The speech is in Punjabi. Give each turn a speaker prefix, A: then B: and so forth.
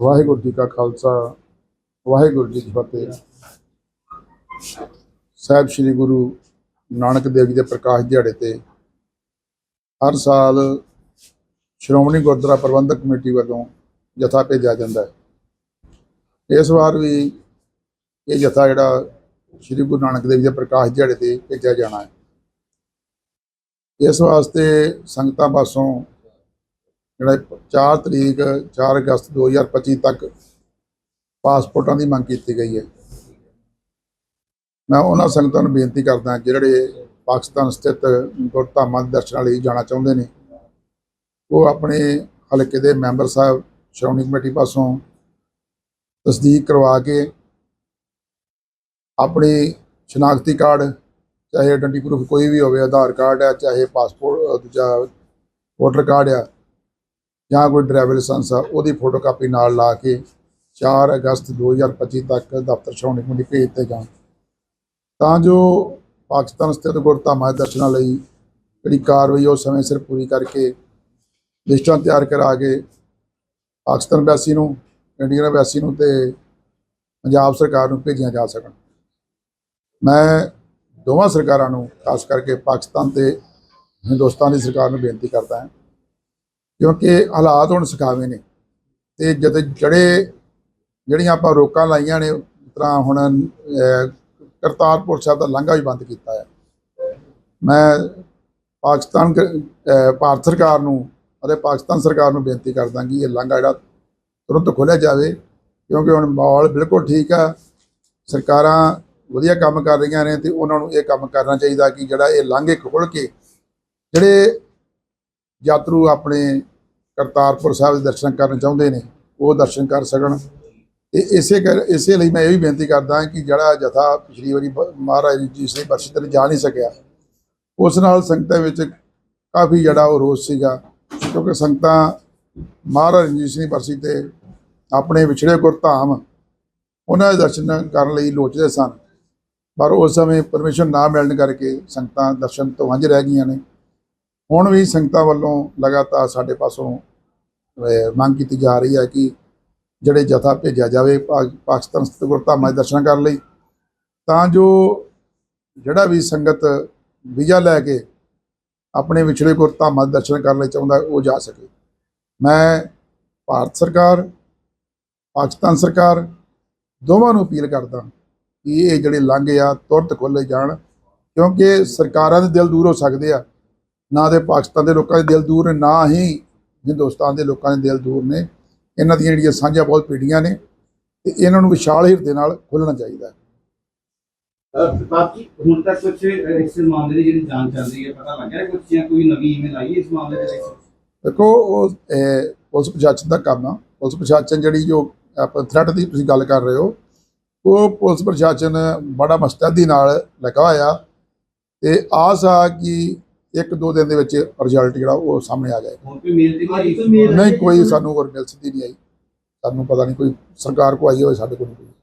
A: ਵਾਹਿਗੁਰੂ ਜੀ ਕਾ ਖਾਲਸਾ, ਵਾਹਿਗੁਰੂ ਜੀ ਕੀ ਫਤਿਹ। ਸਾਹਿਬ ਸ੍ਰੀ ਗੁਰੂ ਨਾਨਕ ਦੇਵ ਜੀ ਦੇ ਪ੍ਰਕਾਸ਼ ਦਿਹਾੜੇ ਤੇ ਹਰ ਸਾਲ ਸ਼੍ਰੋਮਣੀ ਗੁਰਦੁਆਰਾ ਪ੍ਰਬੰਧਕ ਕਮੇਟੀ ਵੱਲੋਂ ਜਥਾ ਭੇਜਿਆ ਜਾਂਦਾ ਹੈ। ਇਸ ਵਾਰ ਵੀ ਇਹ ਜਥਾ ਜਿਹੜਾ ਸ੍ਰੀ ਗੁਰੂ ਨਾਨਕ ਦੇਵ ਜੀ ਦੇ ਪ੍ਰਕਾਸ਼ ਦਿਹਾੜੇ ਤੇ ਭੇਜਿਆ ਜਾਣਾ ਹੈ। ਇਸ ਵਾਸਤੇ ਸੰਗਤਾਂ ਪਾਸੋਂ ਜਿਹੜਾ 4 ਤਰੀਕ 4 ਅਗਸਤ 2025 ਤੱਕ ਪਾਸਪੋਰਟਾਂ ਦੀ ਮੰਗ ਕੀਤੀ ਗਈ ਹੈ। ਮੈਂ ਉਹਨਾਂ ਸੰਗਤਾਂ ਨੂੰ ਬੇਨਤੀ ਕਰਦਾ ਜਿਹੜੇ ਪਾਕਿਸਤਾਨ ਸਥਿਤ ਗੁਰਧਾਮਾਂ ਦੇ ਦਰਸ਼ਨਾਂ ਲਈ ਜਾਣਾ ਚਾਹੁੰਦੇ ਨੇ, ਉਹ ਆਪਣੇ ਹਲਕੇ ਦੇ ਮੈਂਬਰ ਸਾਹਿਬ, ਸ਼੍ਰੋਮਣੀ ਕਮੇਟੀ ਪਾਸੋਂ ਤਸਦੀਕ ਕਰਵਾ ਕੇ ਆਪਣੀ ਸ਼ਨਾਖਤੀ ਕਾਰਡ, ਚਾਹੇ ਆਇਡੈਂਟੀ ਪ੍ਰੂਫ ਕੋਈ ਵੀ ਹੋਵੇ, ਆਧਾਰ ਕਾਰਡ ਹੈ, ਚਾਹੇ ਪਾਸਪੋਰਟ, ਦੂਜਾ ਵੋਟਰ ਕਾਰਡ ਆ ਜਾਂ ਕੋਈ ਡਰਾਈਵਰ ਲਾਇਸੈਂਸ ਆ, ਉਹਦੀ ਫੋਟੋਕਾਪੀ ਨਾਲ ਲਾ ਕੇ 4 ਅਗਸਤ 2025 ਤੱਕ ਦਫ਼ਤਰ ਸ਼੍ਰੋਮਣੀ ਕਮੇਟੀ ਭੇਜ ਦਿੱਤੇ ਜਾਣ। ਤਾਂ ਜੋ ਪਾਕਿਸਤਾਨ ਸਥਿਤ ਗੁਰਧਾਮਾਂ ਦੇ ਦਰਸ਼ਨਾਂ ਲਈ ਜਿਹੜੀ ਕਾਰਵਾਈ ਉਹ ਸਮੇਂ ਸਿਰ ਪੂਰੀ ਕਰਕੇ ਲਿਸਟਾਂ ਤਿਆਰ ਕਰਾ ਕੇ ਪਾਕਿਸਤਾਨ ਵੈਸੀ ਨੂੰ ਇੰਡੀਅਨ ਵੈਸੀ ਨੂੰ ਤੇ ਪੰਜਾਬ ਸਰਕਾਰ ਨੂੰ ਭੇਜੀਆਂ ਜਾ ਸਕਣ। ਮੈਂ ਦੋਵਾਂ ਸਰਕਾਰਾਂ ਨੂੰ, ਖਾਸ ਕਰਕੇ ਪਾਕਿਸਤਾਨ ਤੇ ਹਿੰਦੁਸਤਾਨ ਦੀ ਸਰਕਾਰ ਨੂੰ ਬੇਨਤੀ ਕਰਦਾ ਹਾਂ ਕਿਉਂਕਿ ਹਾਲਾਤ ਹੁਣ ਸਿਖਾਵੇ ਨੇ। ਤੇ ਜਦ ਜਿਹੜੇ ਜਿਹੜੀਆਂ ਆਪਾਂ ਰੋਕਾਂ ਲਾਈਆਂ ਨੇ ਤਰ੍ਹਾਂ ਹੁਣ ਕਰਤਾਰਪੁਰ ਸਾਹਿਬ ਦਾ ਲਾਂਘਾ ਵੀ ਬੰਦ ਕੀਤਾ ਹੈ। ਮੈਂ ਪਾਕਿਸਤਾਨ ਭਾਰਤ ਸਰਕਾਰ ਨੂੰ ਅਤੇ ਪਾਕਿਸਤਾਨ ਸਰਕਾਰ ਨੂੰ ਬੇਨਤੀ ਕਰਦਾ ਕਿ ਇਹ ਲਾਂਘਾ ਜਿਹੜਾ ਤੁਰੰਤ ਖੋਲ੍ਹਿਆ ਜਾਵੇ, ਕਿਉਂਕਿ ਹੁਣ ਮਾਹੌਲ ਬਿਲਕੁਲ ਠੀਕ ਆ। ਸਰਕਾਰਾਂ ਵਧੀਆ ਕੰਮ ਕਰ ਰਹੀਆਂ ਨੇ ਤੇ ਉਹਨਾਂ ਨੂੰ ਇਹ ਕੰਮ ਕਰਨਾ ਚਾਹੀਦਾ ਕਿ ਜਿਹੜਾ ਇਹ ਲਾਂਘੇ ਖੋਲ੍ਹ ਕੇ ਜਿਹੜੇ ਯਾਤਰੂ ਆਪਣੇ ਕਰਤਾਰਪੁਰ ਸਾਹਿਬ ਦੇ ਦਰਸ਼ਨ ਕਰਨ ਚਾਹੁੰਦੇ ਨੇ, ਉਹ ਦਰਸ਼ਨ ਕਰ ਸਕਣ। ਤੇ ਇਸੇ ਕਰ, ਇਸੇ ਲਈ ਮੈਂ ਇਹ ਵੀ ਬੇਨਤੀ ਕਰਦਾ ਕਿ ਜਿਹੜਾ ਜਥਾ ਪਿਛਲੀ ਵਾਰੀ ਮਹਾਰਾਜ ਜੀ ਸਿੰਘ ਬਰਸ਼ੀ ਤੇ ਜਾ ਨਹੀਂ ਸਕਿਆ, ਉਸ ਨਾਲ ਸੰਗਤਾਂ ਵਿੱਚ ਕਾਫੀ ਜਿਹੜਾ ਉਹ ਰੋਸ ਸੀਗਾ, ਕਿਉਂਕਿ ਸੰਗਤਾਂ ਮਹਾਰਾਜ ਰਣਜੀਤ ਸਿੰਘ ਬਰਸੀ ਤੇ ਆਪਣੇ ਵਿਛੜੇ ਗੁਰਧਾਮ ਉਹਨਾਂ ਦੇ ਦਰਸ਼ਨ ਕਰਨ ਲਈ ਲੋਚਦੇ ਸਨ। ਪਰ ਉਸ ਸਮੇਂ ਪਰਮਿਸ਼ਨ ਨਾ ਮਿਲਣ ਕਰਕੇ ਸੰਗਤਾਂ ਦਰਸ਼ਨ ਤੋਂ ਵਾਂਝ ਰਹਿ ਗਈਆਂ ਨੇ। ਹੁਣ ਵੀ ਸੰਗਤਾਂ ਵੱਲੋਂ ਲਗਾਤਾਰ ਸਾਡੇ ਪਾਸੋਂ ਮੰਗ ਕੀਤੀ ਜਾ ਰਹੀ ਹੈ ਕਿ ਜਿਹੜੇ ਜਥਾ ਭੇਜਿਆ ਜਾਵੇ ਪਾ- ਪਾਕਿਸਤਾਨ ਸਥਿਤ ਗੁਰਧਾਮਾਂ ਦੇ ਦਰਸ਼ਨ ਕਰਨ ਲਈ, ਤਾਂ ਜੋ ਜਿਹੜਾ ਵੀ ਸੰਗਤ ਵੀਜ਼ਾ ਲੈ ਕੇ ਆਪਣੇ ਵਿਛੜੇ ਗੁਰਧਾਮਾਂ ਦੇ ਦਰਸ਼ਨ ਕਰਨ ਲਈ ਚਾਹੁੰਦਾ, ਉਹ ਜਾ ਸਕੇ। ਮੈਂ ਭਾਰਤ ਸਰਕਾਰ, ਪਾਕਿਸਤਾਨ ਸਰਕਾਰ ਦੋਵਾਂ ਨੂੰ ਅਪੀਲ ਕਰਦਾ ਕਿ ਇਹ ਜਿਹੜੇ ਲਾਂਘੇ ਆ, ਤੁਰੰਤ ਖੋਲ੍ਹੇ ਜਾਣ, ਕਿਉਂਕਿ ਸਰਕਾਰਾਂ ਦੇ ਦਿਲ ਦੂਰ ਹੋ ਸਕਦੇ ਆ। ਨਾ ਤੇ ਪਾਕਿਸਤਾਨ ਦੇ ਲੋਕਾਂ ਦੇ ਦਿਲ ਦੂਰ ਨੇ ਨਾ ਹੀ ਹਿੰਦੁਸਤਾਨ ਦੇ ਲੋਕਾਂ ਦੇ ਦਿਲ ਦੂਰ ਨੇ। ਇਹਨਾਂ ਦੀਆਂ ਜਿਹੜੀਆਂ ਸਾਂਝਾਂ ਬਹੁਤ ਪੀੜੀਆਂ ਨੇ ਤੇ ਇਹਨਾਂ ਨੂੰ ਵਿਸ਼ਾਲ ਹਿਰਦੇ ਨਾਲ ਖੋਲ੍ਹਣਾ ਚਾਹੀਦਾ। ਹੈ
B: ਜੀ ਹੁਣ ਤੱਕ ਕੁਝ ਇਸ ਮਾਮਲੇ ਦੀ ਜਿਹੜੀ ਜਾਂਚ ਚੱਲ ਰਹੀ ਹੈ ਪਤਾ ਲੱਗਿਆ ਕੁਝ ਜਾਂ ਕੋਈ ਨਵੀਂ ਈਮੇਲ ਆਈ ਇਸ ਮਾਮਲੇ ਦੇ ਵਿੱਚ?
A: ਦੇਖੋ ਉਹ ਪੁਲਿਸ ਪ੍ਰਸ਼ਾਸਨ ਦਾ ਕੰਮ ਆ। ਪੁਲਿਸ ਪ੍ਰਸ਼ਾਸਨ ਜਿਹੜੀ ਜੋ ਆਪਾਂ ਥ੍ਰੈਟ ਦੀ ਤੁਸੀਂ ਗੱਲ ਕਰ ਰਹੇ ਹੋ ਉਹ ਪੁਲਿਸ ਪ੍ਰਸ਼ਾਸਨ ਬੜਾ ਮਸਤੈਦੀ ਨਾਲ ਲੱਗਾ ਹੋਇਆ। ਤੇ ਆਸ ਆ ਕਿ ਇੱਕ ਦੋ ਦਿਨ ਦੇ ਵਿੱਚ ਰਿਜ਼ਲਟ ਜਿਹੜਾ ਉਹ ਸਾਹਮਣੇ ਆ ਜਾਏਗਾ।
B: ਨਹੀਂ
A: ਕੋਈ ਸਾਨੂੰ ਹੋਰ ਮਿਲ ਸਿੱਧੀ ਨਹੀਂ ਆਈ। ਸਾਨੂੰ ਪਤਾ ਨਹੀਂ ਕੋਈ ਸਰਕਾਰ ਕੋ ਆਈ ਹੋਵੇ ਸਾਡੇ ਕੋਲ ਨਹੀਂ